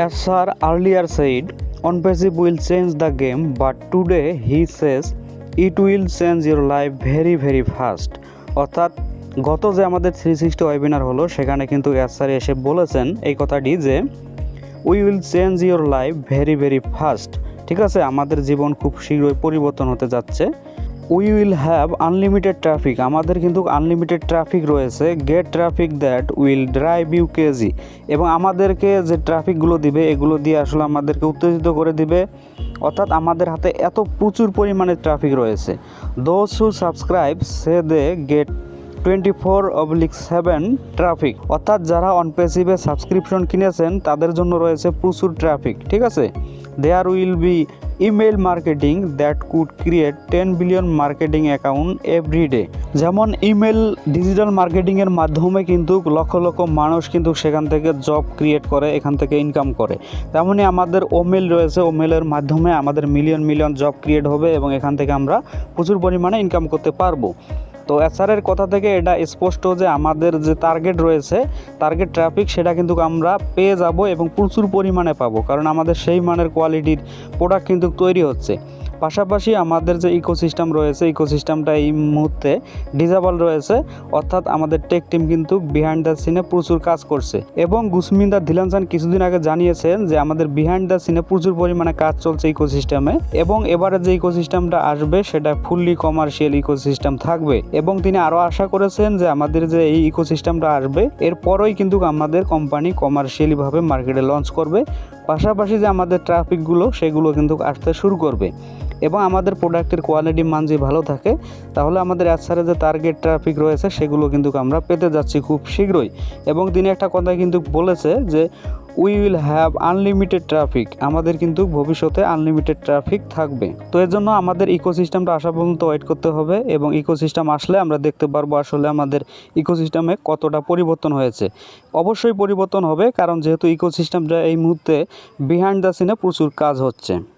As Sir earlier said, OnPassive will change the game, but today he says it will change your life very very fast. অর্থাৎ গত যে আমাদের three sixty webinar হলো সেখানে কিন্তু S sir এসে বলেছেন এই কথাটি যে we will change your life very very fast ঠিক আছে? আমাদের জীবন খুব শীঘ্রই পরিবর্তন হতে যাচ্ছে। We will have unlimited traffic আমাদের কিন্তু আনলিমিটেড ট্রাফিক রয়েছে। Get traffic that will drive you KG এবং আমাদেরকে যে ট্রাফিকগুলো দিবে, এগুলো দিয়ে আসলে আমাদেরকে উত্তেজিত করে দিবে। অর্থাৎ আমাদের হাতে এত প্রচুর পরিমাণে ট্রাফিক রয়েছে। Those who subscribe say they get twenty four oblique seven traffic অর্থাৎ যারা অনপেসিভে সাবস্ক্রিপশন কিনেছেন, তাদের জন্য রয়েছে প্রচুর ট্রাফিক ঠিক আছে? There will be email marketing that could create ten billion marketing account every day. যেমন ইমেল ডিজিটাল মার্কেটিংয়ের মাধ্যমে কিন্তু লক্ষ লক্ষ মানুষ কিন্তু সেখান থেকে জব ক্রিয়েট করে, এখান থেকে ইনকাম করে। তেমনই আমাদের ওমেল রয়েছে, ওমেলের মাধ্যমে আমাদের মিলিয়ন মিলিয়ন জব ক্রিয়েট হবে এবং এখান থেকে আমরা প্রচুর পরিমাণে ইনকাম করতে পারব। তো এসআরের কথা থেকে এটা স্পষ্ট যে আমাদের যে টার্গেট রয়েছে টার্গেট ট্রাফিক সেটা কিন্তু আমরা পেয়ে যাব এবং প্রচুর পরিমাণে পাবো। কারণ আমাদের সেই মানের কোয়ালিটির প্রোডাক্ট কিন্তু তৈরি হচ্ছে। পাশাপাশি আমাদের যে ইকোসিস্টেম রয়েছে ইকোসিস্টেমটা এই মুহূর্তে ডিজাবল রয়েছে। অর্থাৎ আমাদের টেক টিম কিন্তু বিহাইন্ড দ্য সিনে প্রচুর কাজ করছে। এবং গুসমিন্দার ধিলানসান কিছুদিন আগে জানিয়েছেন যে আমাদের বিহাইন্ড দ্য সিনে প্রচুর পরিমাণে কাজ চলছে ইকোসিস্টেমে এবং এবারে যে ইকোসিস্টেমটা আসবে, সেটা ফুললি কমার্শিয়াল ইকোসিস্টেম থাকবে। এবং তিনি আরও আশা করেছেন যে আমাদের যে এই ইকোসিস্টেমটা আসবে, এরপরই কিন্তু আমাদের কোম্পানি কমার্শিয়ালিভাবে মার্কেটে লঞ্চ করবে। পাশাপাশি যে আমাদের ট্রাফিকগুলো সেগুলো কিন্তু আসতে শুরু করবে। এবং আমাদের প্রোডাক্টের কোয়ালিটি মান যদি ভালো থাকে, তাহলে আমাদের অ্যাসারে যে টার্গেট ট্রাফিক রয়েছে, সেগুলো কিন্তু আমরা পেতে যাচ্ছি খুব শীঘ্রই। এবং তিনি একটা কথা কিন্তু বলেছে যে we will have unlimited traffic আমাদের কিন্তু ভবিষ্যতে আনলিমিটেড ট্রাফিক থাকবে। তো এর জন্য আমাদের ইকোসিস্টেমটা আসা পর্যন্ত ওয়েট করতে হবে এবং ইকোসিস্টেম আসলে আমরা দেখতে পারব আসলে আমাদের ইকোসিস্টেমে কতটা পরিবর্তন হয়েছে। অবশ্যই পরিবর্তন হবে, কারণ যেহেতু ইকোসিস্টেমটা এই মুহূর্তে বিহাইন্ড দ্য সিনে প্রচুর কাজ হচ্ছে।